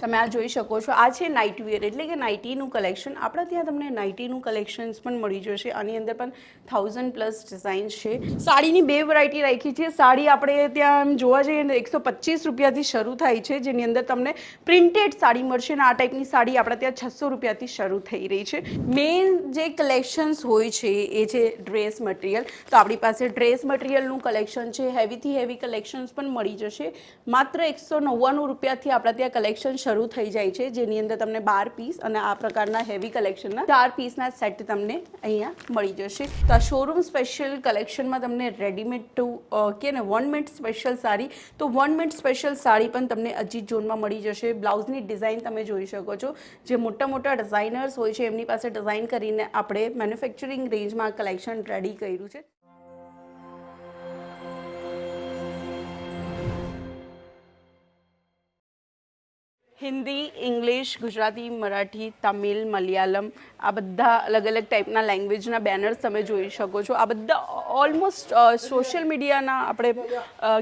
તમે આ જોઈ શકો છો. આ છે નાઇટ વેર એટલે કે નાઇટીનું કલેક્શન આપણા ત્યાં તમને નાઇટીનું કલેક્શન્સ પણ મળી જશે. આની અંદર પણ થાઉઝન્ડ પ્લસ ડિઝાઇન્સ છે. સાડીની બે વેરાયટી રાખી છે. સાડી આપણે ત્યાં જોવા જઈએ ને, એકસો પચીસ રૂપિયાથી શરૂ થાય છે. જેની અંદર તમને પ્રિન્ટેડ સાડી મળશે અને આ ટાઈપની સાડી આપણા ત્યાં છસો રૂપિયાથી શરૂ થઈ રહી છે. મેઇન જે કલેક્શન્સ હોય છે, એ છે ડ્રેસ મટીરિયલ તો આપણી પાસે ડ્રેસ મટીરિયલનું કલેક્શન છે. હેવીથી હેવી કલેક્શન્સ પણ મળી જશે. માત્ર એકસો નવ્વાણું રૂપિયાથી આપણા ત્યાં કલેક્શન શરૂ થઈ જાય છે, જેની અંદર તમને બાર પીસ અને આ પ્રકારના હેવી કલેક્શનના ચાર પીસના સેટ તમને અહીંયા મળી જશે. તો આ શોરૂમ સ્પેશિયલ કલેક્શનમાં તમને રેડીમેડ ટુ કે ને વન મિનિટ સ્પેશિયલ સાડી, તો વન મિનિટ સ્પેશિયલ સાડી પણ તમને અજીત ઝોનમાં મળી જશે. બ્લાઉઝની ડિઝાઇન તમે જોઈ શકો છો. જે મોટા મોટા ડિઝાઇનર્સ હોય છે, એમની પાસે ડિઝાઇન કરીને આપણે મેન્યુફેક્ચરિંગ રેન્જમાં કલેક્શન રેડી કર્યું છે. હિન્દી, ઇંગ્લિશ, ગુજરાતી, મરાઠી, તમિલ, મલયાલમ આ બધા અલગ અલગ ટાઈપના લેંગ્વેજના બેનર્સ તમે જોઈ શકો છો. આ બધા ઓલમોસ્ટ સોશિયલ મીડિયાના આપણે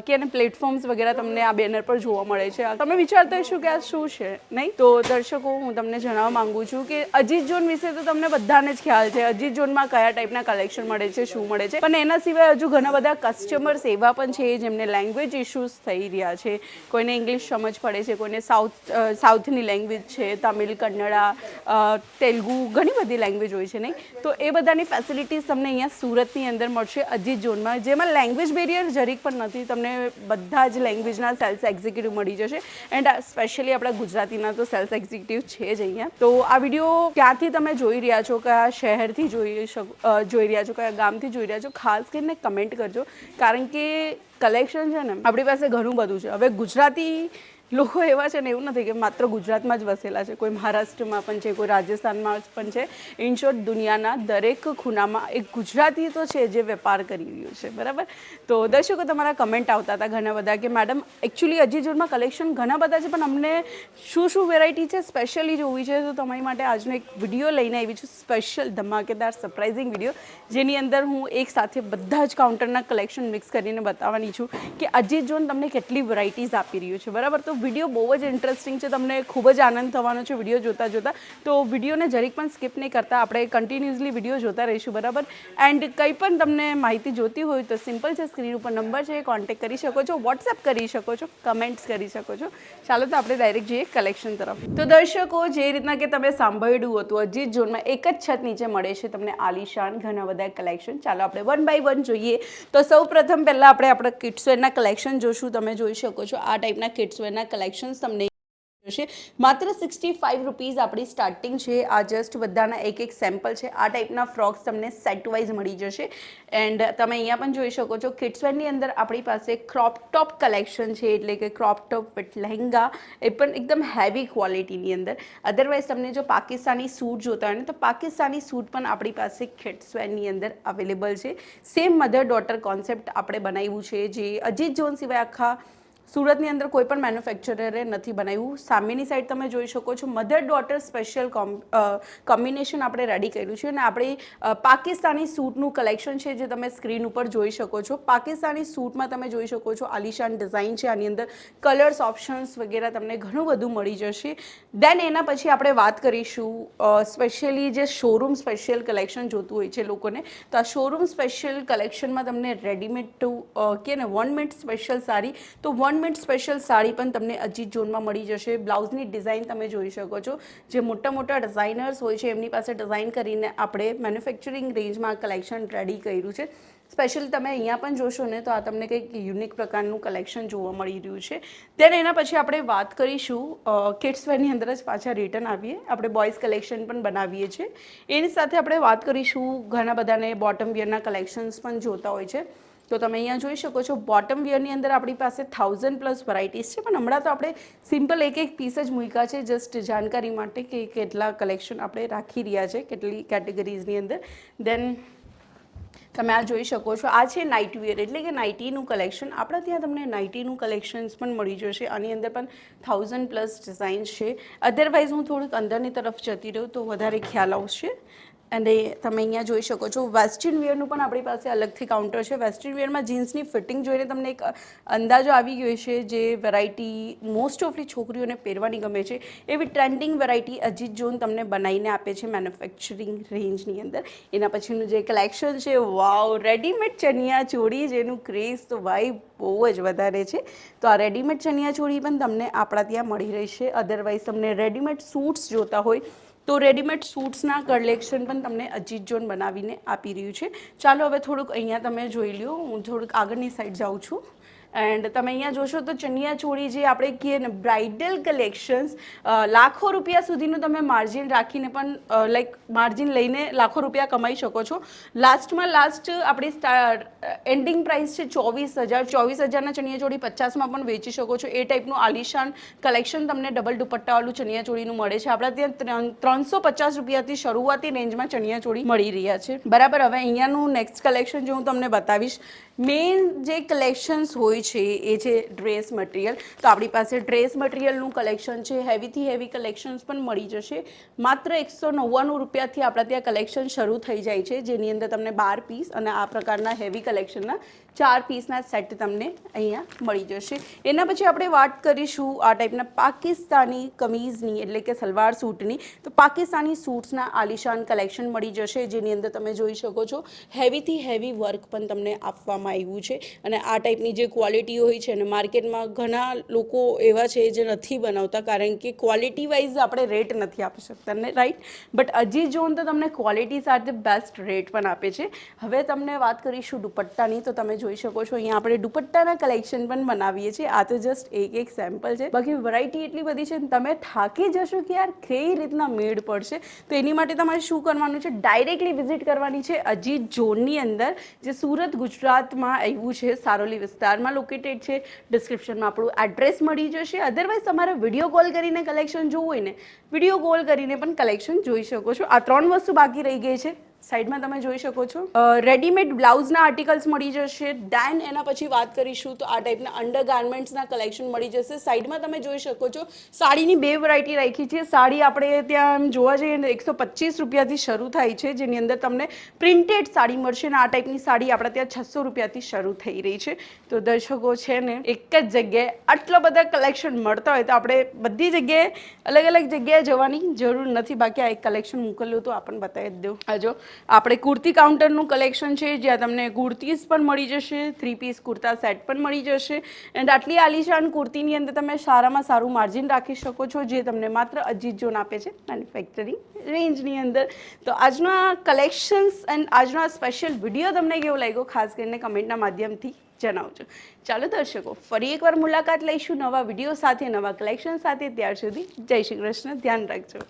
કે અને પ્લેટફોર્મ્સ વગેરે તમને આ બેનર પર જોવા મળે છે. તમે વિચારતા હશો કે આ શું છે, નહીં? તો દર્શકો, હું તમને જણાવવા માંગુ છું કે અજીત ઝોન વિશે તો તમને બધાને જ ખ્યાલ છે, અજીત ઝોનમાં કયા ટાઈપના કલેક્શન મળે છે, શું મળે છે? પણ એના સિવાય હજુ ઘણા બધા કસ્ટમર્સ એવા પણ છે જેમને લેંગ્વેજ ઇશ્યુઝ થઈ રહ્યા છે. કોઈને ઇંગ્લિશ સમજ પડે છે, કોઈને સાઉથ સાઉથની લેંગ્વેજ છે, તમિલ, કન્નડા તેલુગુ ઘણી બધી લેંગ્વેજ હોય છે નહીં? તો એ બધાની ફેસિલિટીઝ તમને અહીંયા સુરતની અંદર મળશે, અજીત ઝોનમાં. જેમાં લેંગ્વેજ બેરિયર જરીક પણ નથી, તમને બધા જ લેંગ્વેજના સેલ્સ એક્ઝિક્યુટિવ મળી જશે. એન્ડ સ્પેશિયલી આપણા ગુજરાતીના તો સેલ્સ એક્ઝિક્યુટિવ છે જ અહીંયા. તો આ વીડિયો ક્યાંથી તમે જોઈ રહ્યા છો? કયા શહેરથી જોઈ શકો જોઈ રહ્યા છો? કયા ગામથી જોઈ રહ્યા છો? ખાસ કરીને કમેન્ટ કરજો. કારણ કે કલેક્શન છે ને, આપણી પાસે ઘણું બધું છે. હવે ગુજરાતી લોકો એવા છે ને એવું નથી કે માત્ર ગુજરાતમાં જ વસેલા છે. કોઈ મહારાષ્ટ્રમાં પણ છે, કોઈ રાજસ્થાનમાં પણ છે. ઇન શોર્ટ દુનિયાના દરેક ખૂણામાં એક ગુજરાતી તો છે જે વેપાર કરી રહ્યું છે. બરાબર? તો દર્શકો, તમારા કમેન્ટ આવતા હતા ઘણા બધા કે મેડમ એકચ્યુઅલી અજી જોડમાં કલેક્શન ઘણા બધા છે, પણ અમને શું શું વેરાયટી છે? સ્પેશિયલી જોવી છે. તો તમારી માટે આજનો એક વીડિયો લઈને આવી છું. સ્પેશિયલ ધમાકેદાર સરપ્રાઇઝિંગ વીડિયો જેની અંદર હું એક સાથે બધા જ કાઉન્ટરના કલેક્શન મિક્સ કરીને બતાવવાની છું કે અજીત જોન તમને કેટલી વેરાયટીઝ આપી રહ્યું છે. બરાબર? તો વીડિયો બહુ જ ઇન્ટરેસ્ટિંગ છે. તમને ખૂબ જ આનંદ થવાનો છે વીડિયો જોતા જોતા. તો વિડીયોને જરીક પણ સ્કીપ નહીં કરતા. આપણે કન્ટિન્યુઅસલી વીડિયો જોતા રહીશું, બરાબર? એન્ડ કંઈ પણ તમને માહિતી જોતી હોય તો સિમ્પલ છે સ્ક્રીન ઉપર નંબર છે કોન્ટેક્ટ કરી શકો છો વોટ્સએપ કરી શકો છો કમેન્ટ્સ કરી શકો છો. ચાલો તો આપણે ડાયરેક્ટ જઈએ કલેક્શન તરફ. તો દર્શકો, જે રીતના કે તમે સાંભળ્યું હતું, અજીત ઝોનમાં એક જ છત નીચે મળે છે તમને આલિશાન ઘણા બધા કલેક્શન ચાલો આપણે વન બાય વન જોઈએ. તો સૌ પ્રથમ પહેલાં આપણે આપણા કિડ્સવેરના કલેક્શન જોશું. તમે જોઈ શકો છો આ ટાઈપના કિડ્સવેરના કલેક્શન્સ તમને જશે. માત્ર સિક્સટી ફાઇવ રૂપીઝ આપણી સ્ટાર્ટિંગ છે. આ જસ્ટ બધાના એક એક સેમ્પલ છે. આ ટાઈપના ફ્રોક્સ તમને સેટ વાઇઝ મળી જશે. એન્ડ તમે અહીંયા પણ જોઈ શકો છો કિડ્સવેરની અંદર આપણી પાસે ક્રોપ ટોપ કલેક્શન છે, એટલે કે ક્રોપ ટોપ વિથ લહેંગા, એ પણ એકદમ હેવી ક્વોલિટીની અંદર. અધરવાઇઝ તમને જો પાકિસ્તાની સૂટ જોતા હોય ને, તો પાકિસ્તાની સૂટ પણ આપણી પાસે કિડ્સવેરની અંદર અવેલેબલ છે. સેમ મધર ડોટર કોન્સેપ્ટ આપણે બનાવ્યું છે, જે અજીત જોન સિવાય આખા સુરતની અંદર કોઈ પણ મેન્યુફેક્ચરરે નથી બનાવ્યું. સામેની સાઈડ તમે જોઈ શકો છો મધર ડોટર સ્પેશિયલ કોમ્બિનેશન આપણે રેડી કર્યું છે અને આપણે પાકિસ્તાની સૂટનું કલેક્શન છે જે તમે સ્ક્રીન ઉપર જોઈ શકો છો. પાકિસ્તાની સૂટમાં તમે જોઈ શકો છો આલિશાન ડિઝાઇન છે, આની અંદર કલર્સ ઓપ્શન્સ વગેરે તમને ઘણું બધું મળી જશે. દેન એના પછી આપણે વાત કરીશું સ્પેશિયલી જે શોરૂમ સ્પેશિયલ કલેક્શન જોતું હોય છે લોકોને, તો આ શોરૂમ સ્પેશિયલ કલેક્શનમાં તમને રેડીમેડ ટુ કે ને વન મિનિટ સ્પેશિયલ સારી, તો વન મિનિટ સ્પેશિયલ સાડી પણ તમને અજીત ઝોનમાં મળી જશે. બ્લાઉઝની ડિઝાઇન તમે જોઈ શકો છો. જે મોટા મોટા ડિઝાઇનર્સ હોય છે, એમની પાસે ડિઝાઇન કરીને આપણે મેન્યુફેક્ચરિંગ રેન્જમાં કલેક્શન રેડી કર્યું છે. સ્પેશિયલી તમે અહીંયા પણ જોશો ને, તો આ તમને કંઈક યુનિક પ્રકારનું કલેક્શન જોવા મળી રહ્યું છે. દેન એના પછી આપણે વાત કરીશું કિડ્સવેરની અંદર જ પાછા રિટર્ન આવીએ. આપણે બોયઝ કલેક્શન પણ બનાવીએ છીએ. એની સાથે આપણે વાત કરીશું, ઘણા બધાને બોટમ વિયરના કલેક્શન્સ પણ જોતા હોય છે. તો તમે અહીંયા જોઈ શકો છો બોટમ વિયરની અંદર આપણી પાસે થાઉઝન્ડ પ્લસ વેરાયટીઝ છે. પણ હમણાં તો આપણે સિમ્પલ એક એક પીસ જ મૂક્યા છે. જસ્ટ જાણકારી માટે કે કેટલા કલેક્શન આપણે રાખી રહ્યા છે, કેટલી કેટેગરીઝની અંદર. દેન તમે આ જોઈ શકો છો, આ છે નાઇટ વેર એટલે કે નાઇટીનું કલેક્શન આપણા ત્યાં તમને નાઇટીનું કલેક્શન્સ પણ મળી જશે. આની અંદર પણ થાઉઝન્ડ પ્લસ ડિઝાઇન્સ છે. અધરવાઇઝ હું થોડુંક અંદરની તરફ જતી રહું તો વધારે ખ્યાલ આવશે. અને તમે અહીંયા જોઈ શકો છો. વેસ્ટર્ન વેરનું પણ આપણી પાસે અલગથી કાઉન્ટર છે. વેસ્ટર્ન વેરમાં જીન્સની ફિટિંગ જોઈને તમને એક અંદાજો આવી ગયો છે જે વેરાયટી મોસ્ટ ઓફલી છોકરીઓને પહેરવાની ગમે છે. એવી ટ્રેન્ડિંગ વેરાયટી અજીત જોન તમને બનાવીને આપે છે મેન્યુફેક્ચરિંગ રેન્જની અંદર. એના પછીનું જે કલેક્શન છે વાવ રેડીમેડ ચનિયા ચોળી જેનું ક્રેઝ તો ભાઈ બહુ જ વધારે છે. તો આ રેડીમેડ ચનિયા ચોળી પણ તમને આપણા ત્યાં મળી રહેશે. અદરવાઇઝ તમને રેડીમેડ સૂટ્સ જોતા હોય તો રેડીમેડ સૂટ્સના કલેક્શન પણ તમને અજીત જોન બનાવીને આપી રહ્યું છે. ચાલો હવે થોડુંક અહીંયા તમે જોઈ લ્યો. હું થોડુંક આગળની સાઈડ જાઉં છું. એન્ડ તમે અહીંયા જોશો તો ચણિયા ચોળી જે આપણે કહીએ ને બ્રાઇડલ કલેક્શન્સ લાખો રૂપિયા સુધીનું તમે માર્જિન રાખીને પણ લાઈક માર્જિન લઈને લાખો રૂપિયા કમાઈ શકો છો. લાસ્ટમાં લાસ્ટ આપણી એન્ડિંગ પ્રાઇસ છે ચોવીસ હજાર. ચોવીસ હજારના ચણિયા ચોળી પચાસમાં પણ વેચી શકો છો. એ ટાઈપનું આલિશાન કલેક્શન તમને ડબલ દુપટ્ટાવાળું ચણિયા ચોળીનું મળે છે. આપણા ત્યાં ત્રણ- ત્રણસો પચાસ રૂપિયાથી શરૂઆતી રેન્જમાં ચણિયા ચોળી મળી રહ્યા છે. બરાબર, હવે અહીંયાનું નેક્સ્ટ કલેક્શન જો હું તમને બતાવીશ મેઇન જે કલેક્શન્સ હોય છે, એ છે ડ્રેસ મટીરિયલ, તો આપણી પાસે ડ્રેસ મટીરિયલનું કલેક્શન છે, હેવીથી હેવી કલેક્શન્સ પણ મળી જશે. માત્ર એકસો નવ્વાણું રૂપિયાથી આપણા ત્યાં કલેક્શન શરૂ થઈ જાય છે, જેની અંદર તમને બાર પીસ અને આ પ્રકારના હેવી કલેક્શનના ચાર પીસના સેટ તમને અહીંયા મળી જશે. એના પછી આપણે વાત કરીશું આ ટાઈપના પાકિસ્તાની કમીઝની, એટલે કે સલવાર સૂટની. તો પાકિસ્તાની સૂટ્સના આલિશાન કલેક્શન મળી જશે, જેની અંદર તમે જોઈ શકો છો, હેવીથી હેવી વર્ક પણ તમને આપવામાં આવ્યું છે અને આ ટાઈપની જે ક્વોલિટી હોય છે અને માર્કેટમાં ઘણા લોકો એવા છે જે નથી બનાવતા, કારણ કે ક્વોલિટી વાઇઝ આપણે રેટ નથી આપી શકતા, ને રાઈટ બટ અજી જોન તો તમને ક્વોલિટી સાથે બેસ્ટ રેટ પણ આપે છે. હવે તમને વાત કરીશું દુપટ્ટાની, તો તમે જોઈ શકો છો અહીંયા આપણે દુપટ્ટાના કલેક્શન પણ બનાવીએ છીએ. આ તો જસ્ટ એક એક સેમ્પલ છે. બાકી વેરાયટી એટલી બધી છે તમે થાકી જશો કે યાર કઈ રીતના મેળ પડશે? તો એની માટે તમારે શું કરવાનું છે? ડાયરેક્ટલી વિઝિટ કરવાની છે અજીત ઝોનની અંદર, જે સુરત ગુજરાતમાં આવ્યું છે, સારોલી વિસ્તારમાં લોકેટેડ છે. ડિસ્ક્રિપ્શનમાં આપણું એડ્રેસ મળી જશે. અધરવાઇઝ તમારે વીડિયો કોલ કરીને કલેક્શન જોવું હોય ને વીડિયો કોલ કરીને પણ કલેક્શન જોઈ શકો છો. આ ત્રણ વસ્તુ બાકી રહી ગઈ છે. સાઈડમાં તમે જોઈ શકો છો. રેડીમેડ બ્લાઉઝના આર્ટિકલ્સ મળી જશે. ડેન એના પછી વાત કરીશું તો આ ટાઈપના અંડર ગાર્મેન્ટ્સના કલેક્શન મળી જશે. સાઈડમાં તમે જોઈ શકો છો, સાડીની બે વેરાયટી રાખી છે. સાડી આપણે ત્યાં જોવા જઈએ ને, એકસો પચીસ રૂપિયાથી શરૂ થાય છે, જેની અંદર તમને પ્રિન્ટેડ સાડી મળશે અને આ ટાઈપની સાડી આપણે ત્યાં છસો રૂપિયાથી શરૂ થઈ રહી છે. તો દર્શકો છે ને, એક જ જગ્યાએ આટલા બધા કલેક્શન મળતા હોય તો આપણે બધી જગ્યાએ અલગ અલગ જગ્યાએ જવાની જરૂર નથી. બાકી આ એક કલેક્શન મોકલ્યું તો આપણને બતાવી જ દઉં. આ જો આપણે કુર્તી કાઉન્ટરનું કલેક્શન છે, જ્યાં તમને કુર્તીઝ પણ મળી જશે થ્રી પીસ કુર્તા સેટ પણ મળી જશે. એન્ડ આટલી આલિશાન કુર્તીની અંદર તમે સારામાં સારું માર્જિન રાખી શકો છો, જે તમને માત્ર અજીત જોન આપે છે મેન્યુફેક્ચરિંગ રેન્જની અંદર. તો આજનો આ કલેક્શન્સ એન્ડ આજનો આ સ્પેશિયલ વીડિયો તમને કેવો લાગ્યો, ખાસ કરીને કમેન્ટના માધ્યમથી જણાવજો. ચાલો દર્શકો, ફરી એકવાર મુલાકાત લઈશું નવા વીડિયો સાથે, નવા કલેક્શન સાથે. ત્યાર સુધી જય શ્રી કૃષ્ણ, ધ્યાન રાખજો.